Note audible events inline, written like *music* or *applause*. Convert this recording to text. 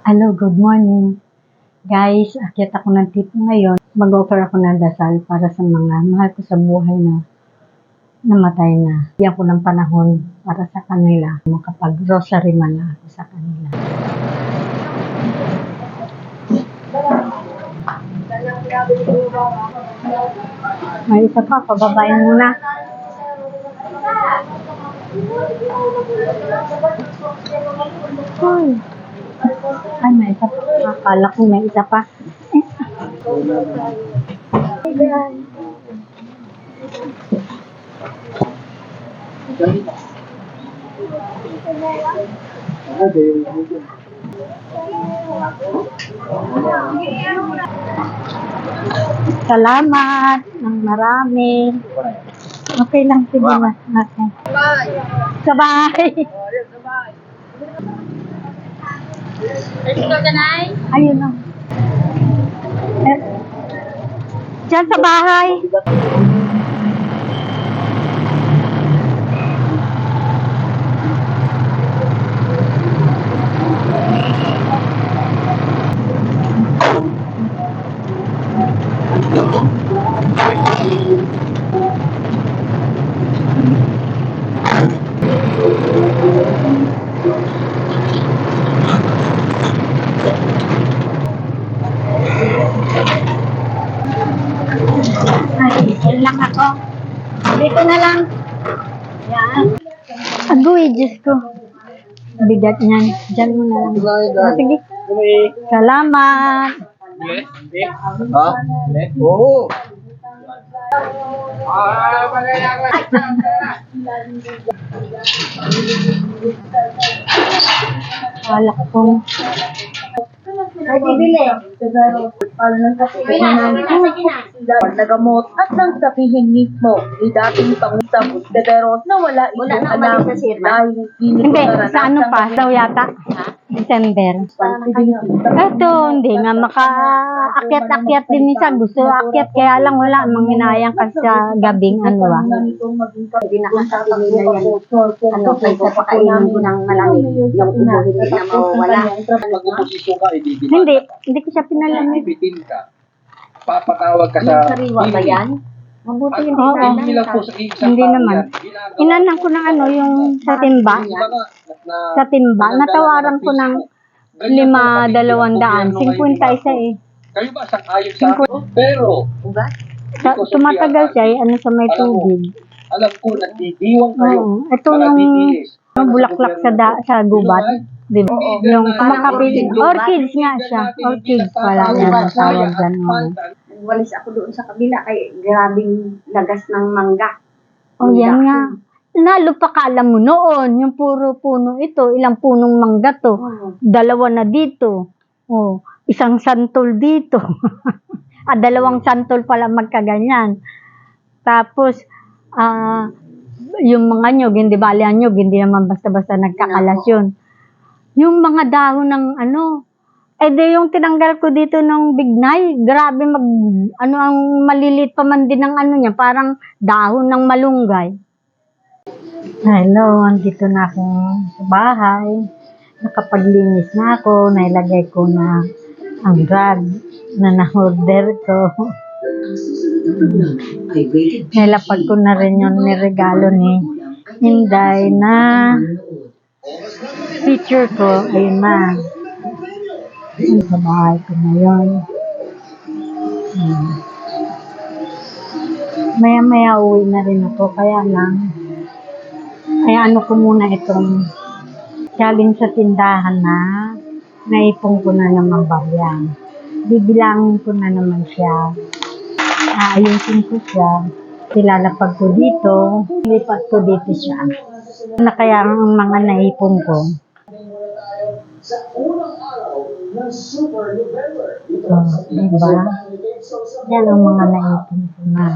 Hello, good morning. Guys, akit ako ng tipo ngayon. Mag-offer ako ng dasal para sa mga mahal ko sa buhay na namatay na. Bigyan ko ng panahon para sa kanila. Makapag-rosary man na ako sa kanila. May isa pa, pababayan muna. Hoy. Ay, may isa pa. Akala ko may isa pa. Salamat ng marami. Okay lang, sige na. Okay. Sabay. Ayun na. Eh, Diyan sa bahay. Ay, yan lang ako. Dito na lang. Yan. Agoy, Diyos ko. Bigat niyan. Diyan mo na lang. Oh, sige. Salamat. Ha? Oo. Wala ko kung Ay, bibili. Pero, paano nang sabihin ng nagamot at nang sabihin mismo ni dating pangusap Pedro na wala itong alam dahil hindi Hindi, sa ano pa? Daw yata? December. Ito, hindi nga maka-akyat-akyat din isa. Gusto akyat, kaya lang wala. Manginayang kasi sa gabing ano ba. Hindi nakasabi nila yan. Ano, kaysa pakainin ko ng malamig. Yung ubo hindi na mawawala. Mag-oposisyon ka, ibibigay. Hindi, hindi ko siya pinalamig. Ibitin ka. Papatawag ka sa... Yung sariwa ba yan? Mabuti hindi na Hindi naman. yan. Ginagawa- Inanan ko ng ano, yung sa timba. Na- Sa timba, natawaran ko ng lima, po kasi dalawang ang daan. gobyerno Singkwenta ngayon, isa eh. Kayo ba sang ayon sa akin? Pero, Ugat? Sa, tumatagal siya eh, ano sa may tubig. alam ko, nagdidiwang kayo. Oo. Ito para yung DDS. yung bulaklak sa da, sa gubat. Di ba? Yung kumakapit. Orchids nga siya. Orchids pala yan ang tawag dyan. oo. Walis ako doon sa kabila kay grabing lagas ng mangga. Oh, yan nga. Lalo pa ka alam mo noon, yung puro puno ito, ilang punong mangga to. Oo. Dalawa na dito. Oh, isang santol dito. *laughs* ah, dalawang santol pala magkaganyan. Tapos, ah, yung mga nyog, hindi bali ang nyog, hindi naman basta-basta nagkakalas yun. Yung mga dahon ng ano, eh di yung tinanggal ko dito ng bignay, grabe mag, ano ang malilit pa man din ng ano niya, parang dahon ng malunggay. Hello, andito na ako bahay. Nakapaglinis na ako, nailagay ko na ang rag na na-order ko. Nilapag ko na rin yung niregalo ni Hinday na picture ko. Ayun na. Ayun, sa bahay ko na yun. Hmm. Maya-maya uwi na rin ako, kaya lang kaya ano ko muna itong galing sa tindahan na naipon ko na naman ba yan. Bibilangin ko na naman siya. Aayusin ko siya. Ilalapag ko dito. Lipat ko dito siya. Na kaya ang mga naipon ko. Oh, diba? Yan ang mga naipon ko na.